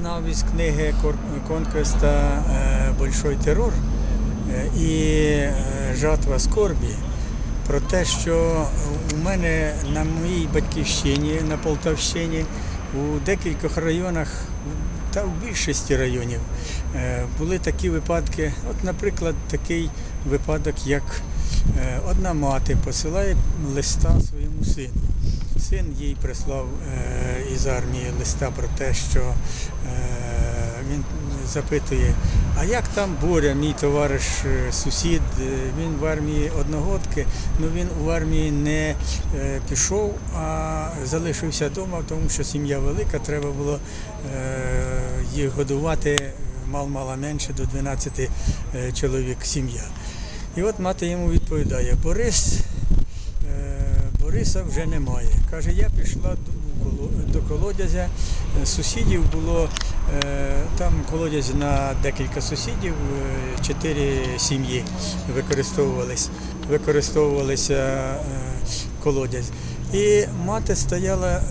знав із книги Конквеста е, Большой терор е, і е, Жатва скорбі про те, що у мене на моїй батьківщині, на Полтавщині, у декількох районах, та в більшості районів, були такі випадки. От, наприклад, такий випадок, як одна мати посилає листа своєму сину. Син їй прислав е, із армії листа про те, що е, він запитує, а як там Боря, мій товариш, е, сусід, він в армії одногодки, ну він у армії не пішов, а залишився вдома, тому що сім'я велика, треба було їх годувати мал-мала менше до 12 е, чоловік сім'я. І от мати йому відповідає, Борис Бориса вже немає. Каже, я пішла до, колодязя. Е, Сусідів було е, там колодязь на декілька сусідів, е, чотири сім'ї використовувались, використовувалися колодязь. І мати стояла,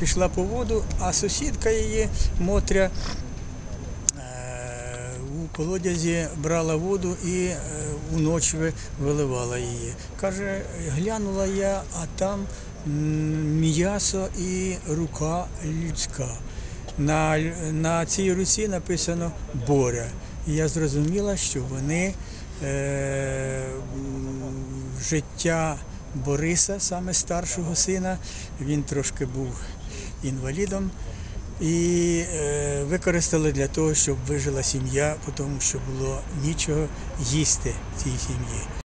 пішла по воду, а сусідка її Мотря колодязі брала воду і е, уночі виливала її. Каже, глянула я, а там м'ясо і рука людська. На, на цій руці написано Боря. І я зрозуміла, що вони е, життя Бориса, саме старшого сина, він трошки був інвалідом. І е, використали для того, щоб вижила сім'я, тому що було нічого їсти цій сім'ї.